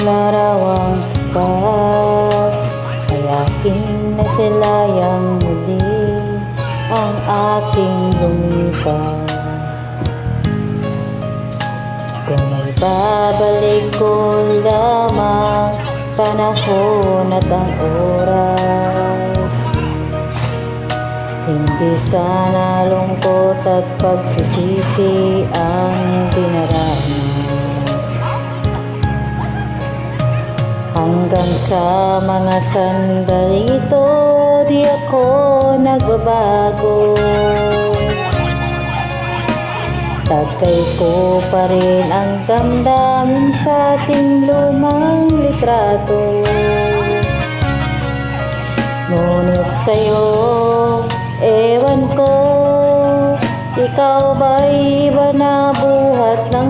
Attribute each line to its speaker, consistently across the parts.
Speaker 1: Larawang pas ay aking nasilayang muli ang aking lumipas. Kung may babalik ko lamang panahon at ang oras Hindi sana lungkot at pagsisisi ang dinaranas Hanggang sa mga sandaling ito di ako nagbabago. Tagay ko pa rin ang damdamin sa ating lumang litrato. Ngunit sa'yo, ewan ko Ikaw ba'y iba na buhat nang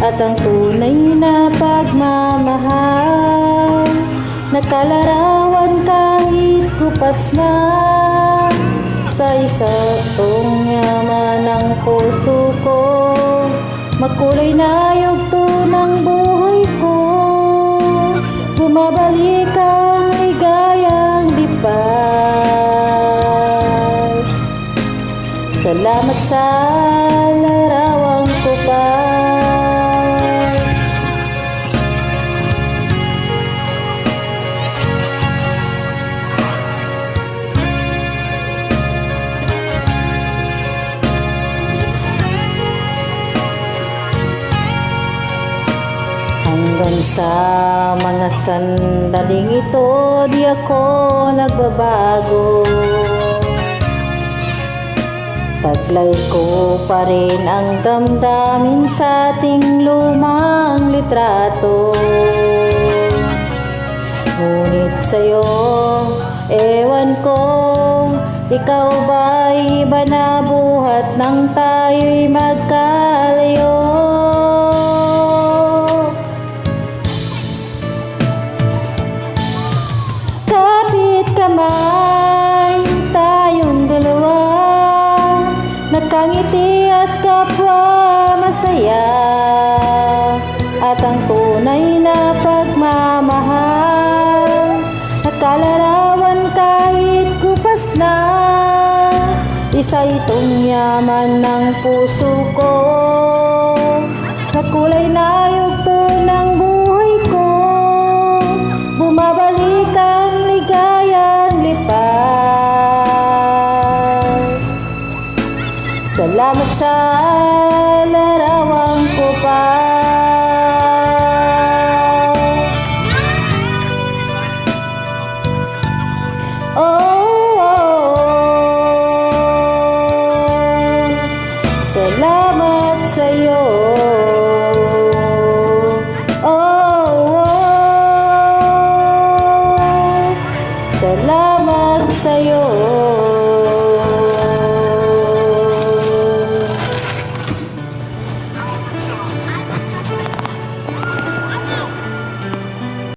Speaker 1: At ang tunay na pagmamahal Nakalarawan kahit kupas na. Sa isang yaman ng puso ko Makulay na yugto ng buhay ko. Bumabalik ang ligayang lipas. Salamat sa Hanggang sa mga sandaling ito di ako nagbabago. Taglay ko pa rin ang damdamin sa ating lumang litrato. Ngunit sa'yo, ewan ko Ikaw ba'y iba na buhat nang tayo'y magkalayo kamay, tayong dalawa. Nakangiti at kapwa masaya. At ang tunay na pagmamahal. Nakalarawan kahit kupas na. Isa itong yaman ng puso ko. Nakulay na yugto ng buhay Salamat sa larawang kupas Oh, oh, oh. Salamat sa iyo oh, oh. Salamat sa iyo